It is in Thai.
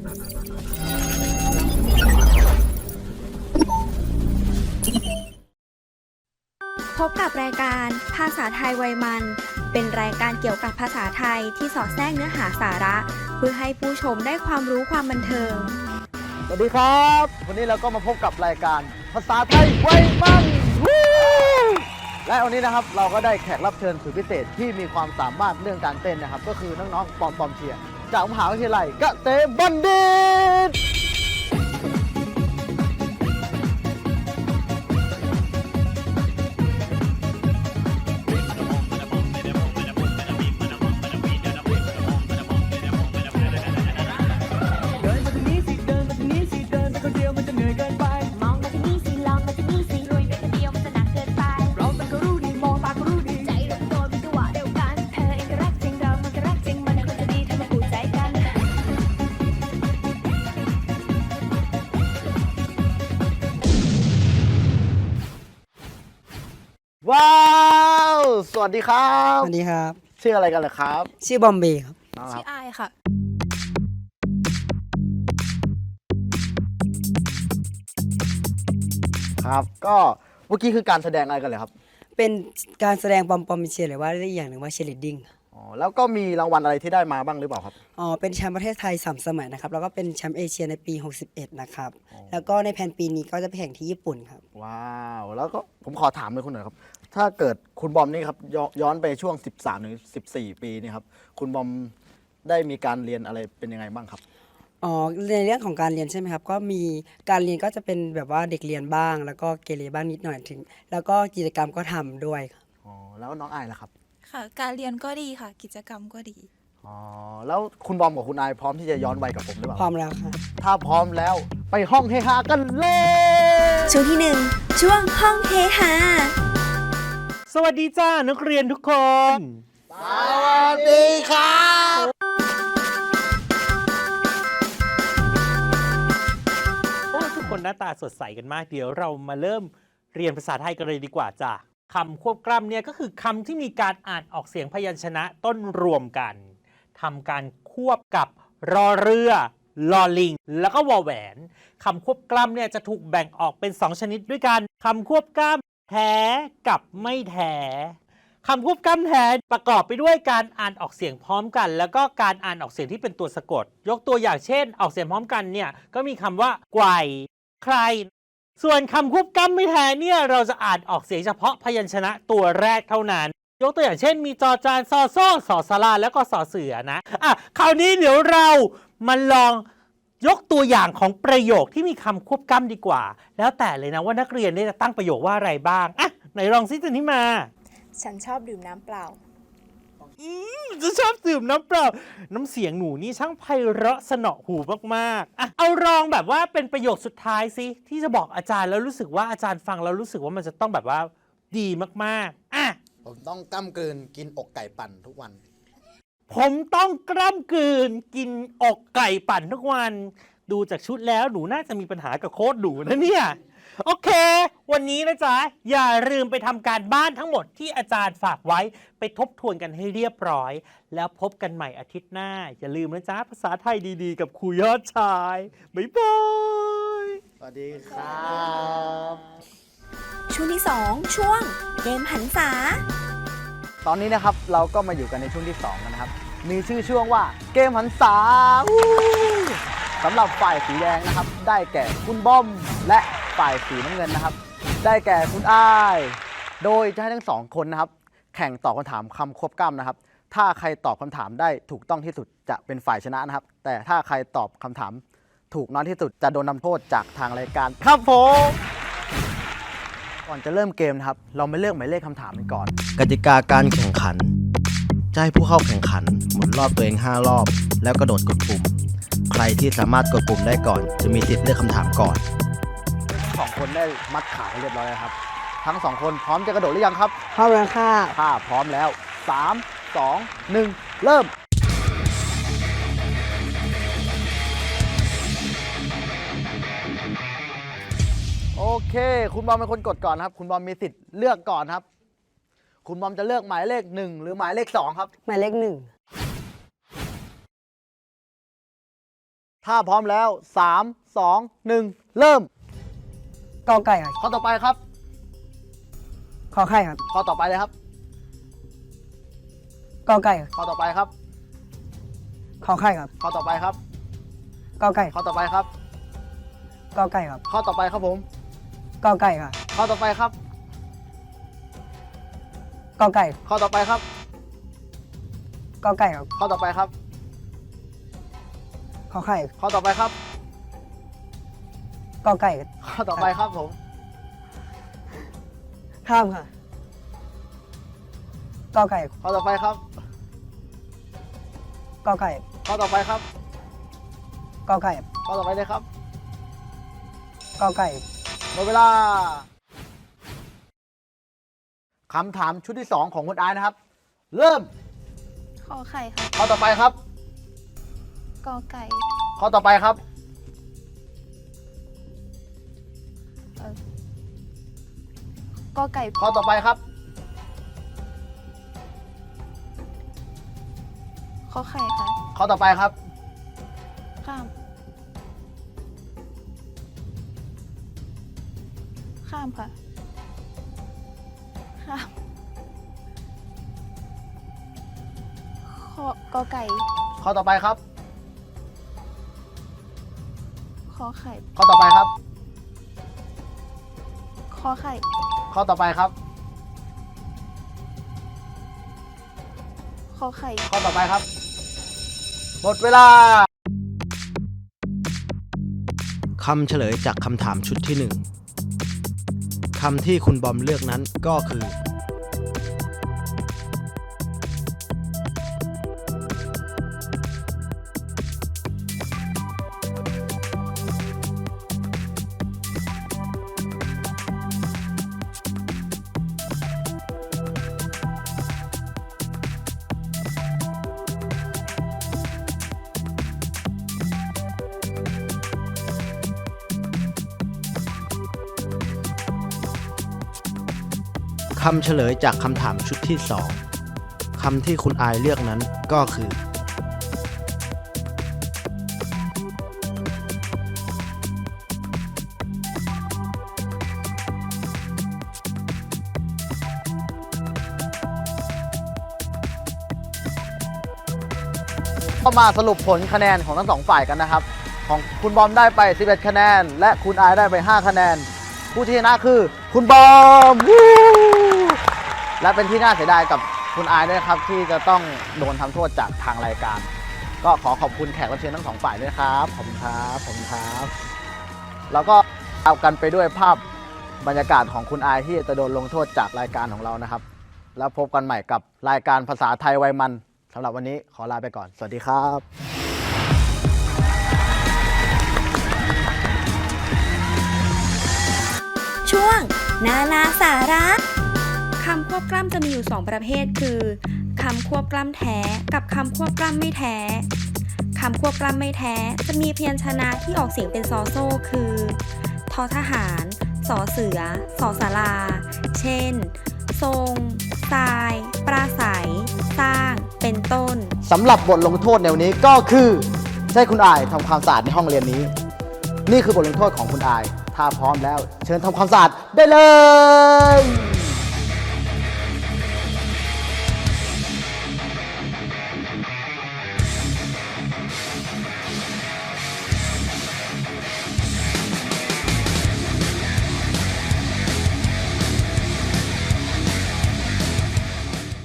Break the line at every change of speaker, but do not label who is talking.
พบกับรายการภาษาไทยวัยมัน เป็นรายการเกี่ยวกับภาษาไทยที่สอดแทรกเนื้อหาสาระ เพื่อให้ผู้ชมได้ความรู้ความบันเทิง
สวัสดีครับ วันนี้เราก็มาพบกับรายการภาษาไทยไว้มันวู้และวันนี้นะครับเราก็ได้แขกรับเชิญสุดพิเศษที่มีความสามารถเรื่องการเต้นนะครับ ก็คือน้องๆปอมปอมเชียร์ จากมหาวิทยาลัยเกษมบัณฑิต
ว้า
ว
สวัสดีครับ
สวัสดีครับ
ชื่ออะไรกันเหรอครับ
ชื่อบอมเบย์ครับ
น้องครับ
อายค่ะ
ครับ ก็เมื่อกี้คือการแสดงอะไรกันเลยครับ
เป็นการแสดงปอมปอมเชียร์หรือว่าเรียกอีกอย่างหนึ่งว่าเชียร์ลีดดิ้ง
อ๋อแล้วก็มีรางวัลอะไรที่ได้มาบ้างหรือเปล่าครับ
อ๋อเป็นแชมป์ประเทศไทยสามสมัยนะครับ แล้วก็เป็นแชมป์เอเชียในปี 61 นะครับ แล้วก็ในแผนปีนี้ก็จะไปแข่งที่ญี่ปุ่นครับ
ว้าว แล้วก็ผมขอถามเลยคุณหน่อยครับ ถ้าเกิดคุณบอมนี่ครับย้อนย้อนไปช่วง 13ถึง14 ปีนี่ครับคุณบอมได้มีการเรียนอะไรเป็นยังไงบ้างครับ
อ๋อในเรื่องของการเรียนใช่ไหมครับ ก็มีการเรียนก็จะเป็นแบบว่าเด็กเรียนบ้าง แล้วก็เกเรบ้างนิดหน่อยถึง แล้วก็กิจกรรมก็ทำด้วยครับ
อ๋อแล้วน้องอายล่ะครับ
ค่ะ การเรียนก็ดีค่ะ กิจกรรมก็ดี
อ๋อแล้วคุณบอมกับคุณอายพร้อมที่จะย้อนวัยกับผมหรือเปล่า
พร้อมแล้วค่ะ
ถ้าพร้อมแล้วไปห้องเฮฮากันเลย
ช่วงที่1ช่วงห้องเฮฮา
สวัสดีจ้านักเรียนทุกคน
สวัสดีครับ
โอ้ทุกคนหน้าตาสดใสกันมาก เดี๋ยวเรามาเริ่มเรียนภาษาไทยกันเลยดีกว่าจ้ะคำควบกล้ำเนี่ยก็คือคำที่มีการอ่านออกเสียงพยัญชนะต้นรวมกันทำการควบกับรอเรือลอลิง แล้วก็วอแหวนคำควบกล้ำเนี่ยจะถูกแบ่งออกเป็น 2 ชนิดด้วยกันคำควบกล้ำ แท้กับไม่แท้คำควบกล้ำแท้ประกอบไปด้วยการอ่านออกเสียงพร้อมกัน แล้วก็การอ่านออกเสียงที่เป็นตัวสะกด ยกตัวอย่างเช่น ออกเสียงพร้อมกันเนี่ยก็มีคำว่าไกวใคร ส่วนคำควบกล้ำไม่แท้เนี่ยเราจะอ่านออกเสียงเฉพาะพยัญชนะตัวแรกเท่านั้น ยกตัวอย่างเช่น มีจอจานซอซ่สอสลาแล้วก็สอเสือนะอะคราวนี้เดี๋ยวเรามาลอง ยกตัวอย่างของประโยคที่มีคำควบกล้ำดีกว่า แล้วแต่เลยนะว่านักเรียนเนี่ยจะตั้งประโยคว่าอะไรบ้างอะไหนลองซิจันทิมา
ฉันชอบดื่มน้ำเปล่า
จะชอบดื่มน้ำเปล่า น้ำเสียงหนูนี่ช่างไพเราะสนอหูมากๆอะเอาลองแบบว่าเป็นประโยคสุดท้ายสิที่จะบอกอาจารย์แล้วรู้สึกว่าอาจารย์ฟังแล้วรู้สึกว่ามันจะต้องแบบว่าดีมากๆอะ
ผมต้องก้ำกลืนกินอกไก่ปั่นทุกวัน
ผมต้องกล้ำกลืนกินอกไก่ปั่นทุกวัน ดูจากชุดแล้วหนูน่าจะมีปัญหากับโค้ดหนูนะเนี่ย โอเค วันนี้นะจ๊ะ อย่าลืมไปทำการบ้านทั้งหมดที่อาจารย์ฝากไว้ไปทบทวนกันให้เรียบร้อย แล้วพบกันใหม่อาทิตย์หน้า อย่าลืมนะจ๊ะ ภาษาไทยดีๆ กับครูยอดชาย บ๊ายบาย
สวัสดีครับ
ช่วงที่ 2 ช่วงเกมหันษา
ตอนนี้นะครับเราก็มาอยู่กันในช่วงที่2กันนะครับ มีชื่อช่วงว่าเกมหันษาสำหรับฝ่ายสีแดงนะครับ ได้แก่คุณบอมและฝ่ายสีน้ำเงินนะครับ ได้แก่คุณอ้าย โดยจะให้ทั้งสองคนนะครับ แข่งตอบคำถามคำควบกล้ำนะครับ ถ้าใครตอบคำถามได้ถูกต้องที่สุดจะเป็นฝ่ายชนะนะครับ แต่ถ้าใครตอบคำถามถูกน้อยที่สุดจะโดนนำโทษจากทางรายการครับผม ก่อนจะเริ่มเกมนะครับ เรามาเลือกหมายเลขคำถามกันก่อน
กติกาการแข่งขัน จะให้ผู้เข้าแข่งขันหมุนรอบตัวเอง 5 รอบ แล้วกระโดดกดปุ่ม ใครที่สามารถกดปุ่มได้ก่อน จะมีสิทธิ์เลือกคำถามก่อน
ทั้งสองคนได้มัดขาให้เรียบร้อยแล้วครับ ทั้งสองคนพร้อมจะกระโดดหรือยังครับ
พร้อมแล้วค่ะ
ถ้าพร้อมแล้ว 3 2 1 เริ่ม เค คุณบอมเป็นคนกดก่อนครับ คุณบอมมีสิทธิ์เลือกก่อนครับ คุณบอมจะเลือกหมายเลข1หรือหมายเลข2ครับ
หมายเลขหนึ่ง
ถ้าพร้อมแล้ว3 2 1เริ่ม
กอไก่ครับ
ข้อต่อไปครับ
ขอไข่ครับ
ข้อต่อไปเลยครับ
กอไก่ครับ
ข้อต่อไปครับ
ขอไข่ครับ
ข้อต่อไปครับ
กอไก่
ข้อต่อไปครับ
กอไก่ครับ
ข้อต่อไปครับผม
กอไก่ครับ
ข้อต่อไปครับ
กอไก่
ข้อต่อไปครับ
กอไก่ครับ
ข้อต่อไปครับ
ขอไข่
ข้อต่อไปครับ
กอไก่
ข้อต่อไปครับผม
ข้ามค่ะกอไก่
ข้อต่อไปครับ
กอไก่
ข้อต่อไปครับ
กอไก่
ข้อต่อไปเลยครับ
กอไก่
หมดเวลาคำถามชุดที่ 2 ของคุณอายนะครับ เริ่ม
ขอไข่ค่ะ
ข้อต่อไปครับ
กอไก่
ข้อต่อไปครับ
กอไก่
ข้อต่อไปครับ
ขอไข่ค่ะ
ข้อต่อไปครับ
ข้ามค่ะ ข้ามขอกอไก่
ข้อต่อไปครับ
ขอไข่
ข้อต่อไปครับ
ขอไข่
ข้อต่อไปครับ
ขอไข่
ข้อต่อไปครับ หมดเวลา
คำเฉลยจากคำถามชุดที่1 คำที่คุณบอมเลือกนั้นก็คือ คำเฉลยจากคำถามชุดที่ 2 คำที่คุณอายเลือกนั้นก็คือ
ก็มาสรุปผลคะแนนของทั้งสองฝ่ายกันนะครับ ของคุณบอมได้ไป 11 คะแนน และคุณอายได้ไป 5 คะแนน ผู้ที่ชนะคือคุณบอมวู และเป็นที่น่าเสียดายกับคุณอายด้วยครับ ที่จะต้องโดนทำโทษจากทางรายการ ก็ขอขอบคุณแขกรับเชิญทั้งสองฝ่ายด้วยครับขอบคุณครับขอบคุณครับ แล้วก็เอากันไปด้วยภาพบรรยากาศของคุณอายที่จะโดนลงโทษจากรายการของเรานะครับ แล้วพบกันใหม่กับรายการภาษาไทยวัยมันสำหรับวันนี้ขอลาไปก่อน สวัสดีครับ
ช่วง นานาสาระ คำควบกล้ำจะมีอยู่ 2 ประเภท คือคำควบกล้ำแท้กับคำควบกล้ำไม่แท้คำควบกล้ำไม่แท้ จะมีเพียัญชนะที่ออกเสียงเป็นซอโซ่คือทอทหารสอเสือสอสาราเช่น ทรงทราย ปราศัย สร้าง เป็นต้น
สำหรับบทลงโทษในวันนี้ก็คือใช้คุณอายทำความสะอาดในห้องเรียนนี้ นี่คือบทลงโทษของคุณอาย ถ้าพร้อมแล้ว เชิญทำความสะอาดได้เลย